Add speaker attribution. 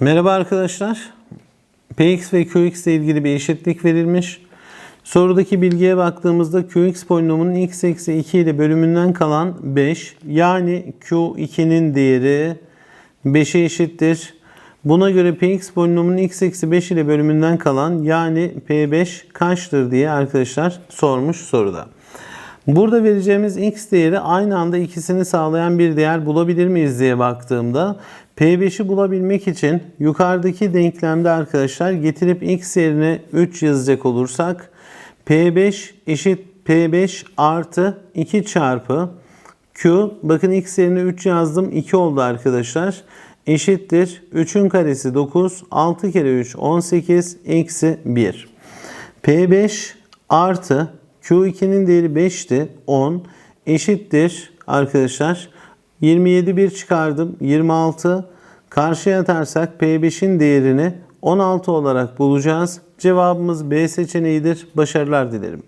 Speaker 1: Merhaba arkadaşlar. Px ve Qx ile ilgili bir eşitlik verilmiş. Sorudaki bilgiye baktığımızda Qx polinomunun x eksi 2 ile bölümünden kalan 5 yani Q2'nin değeri 5'e eşittir. Buna göre Px polinomunun x eksi 5 ile bölümünden kalan yani P5 kaçtır diye arkadaşlar sormuş soruda. Burada vereceğimiz x değeri aynı anda ikisini sağlayan bir değer bulabilir miyiz diye baktığımda P5'i bulabilmek için yukarıdaki denklemde arkadaşlar getirip x yerine 3 yazacak olursak P5 eşit P5 artı 2 çarpı Q. Bakın x yerine 3 yazdım 2 oldu arkadaşlar. Eşittir. 3'ün karesi 9 6 kere 3 18 eksi 1 P5 artı Q2'nin değeri 5'ti. 10 eşittir arkadaşlar. 27 bir çıkardım. 26 karşıya atarsak P5'in değerini 16 olarak bulacağız. Cevabımız B seçeneğidir. Başarılar dilerim.